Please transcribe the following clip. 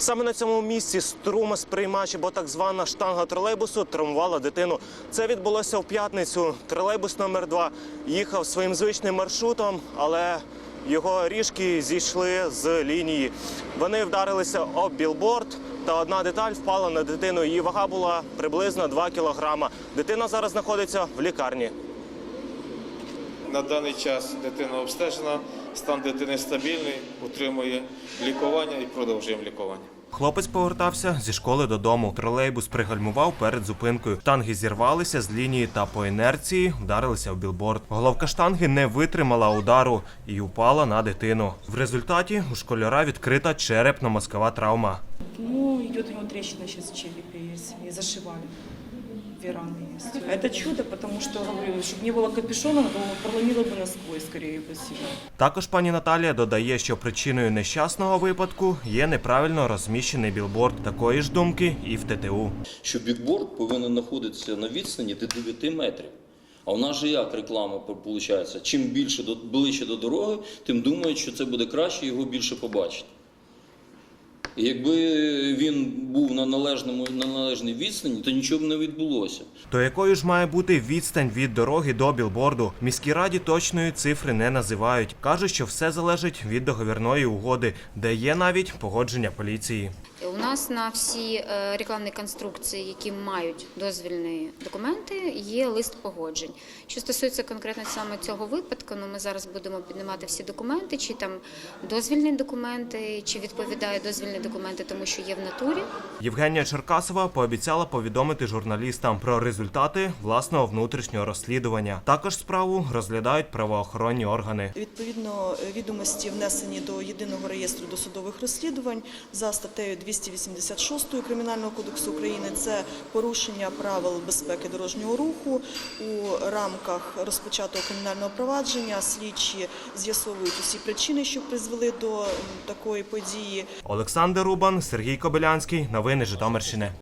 Саме на цьому місці струмосприймач, або так звана штанга тролейбусу, травмувала дитину. Це відбулося в п'ятницю. Тролейбус номер 2 їхав своїм звичним маршрутом, але його ріжки зійшли з лінії. Вони вдарилися об білборд, та одна деталь впала на дитину. Її вага була приблизно 2 кілограма. Дитина зараз знаходиться в лікарні. На даний час дитина обстежена, стан дитини стабільний, отримує лікування і продовжуємо лікування. Хлопець повертався зі школи додому. Тролейбус пригальмував перед зупинкою. Штанги зірвалися з лінії та по інерції вдарилися в білборд. Головка штанги не витримала удару і упала на дитину. В результаті у школяра відкрита черепно-мозкова травма. Ну, идет у него трещина сейчас в черепе есть, и зашивали Две раны есть. Это чудо, потому что, говорю, чтобы не было капюшона, то проломило бы насквозь, скорее всего. Також пані Наталія додає, що причиною нещасного випадку є неправильно розміщений білборд. Такої ж думки і в ТТУ. що бікборд повинен знаходитися на відстані до 9 метрів. А у нас же як реклама виходить? Чим більше до ближче до дороги, тим думають, що це буде краще, його більше побачити. І якби він був на належному на належній відстані, то нічого б не відбулося. То якою ж має бути відстань від дороги до білборду? Міській раді точної цифри не називають. кажуть, що все залежить від договірної угоди, де є навіть погодження поліції. У нас на всі е, рекламні конструкції, які мають дозвільні документи, є лист погоджень. Що стосується конкретно саме цього випадку, ну ми зараз будемо піднімати всі документи, чи там дозвільні документи, чи відповідає дозвільні документи, тому що є в натурі. Євгенія Черкасова пообіцяла повідомити журналістам про результати власного внутрішнього розслідування. Також справу розглядають правоохоронні органи. Відповідно, відомості внесені до єдиного реєстру досудових розслідувань за статтею 286 Кримінального кодексу України. Це порушення правил безпеки дорожнього руху у рамках розпочатого кримінального провадження. Слідчі з'ясовують усі причини, що призвели до такої події. Олександр Рубан, Сергій Кобилянський. Новини Житомирщини.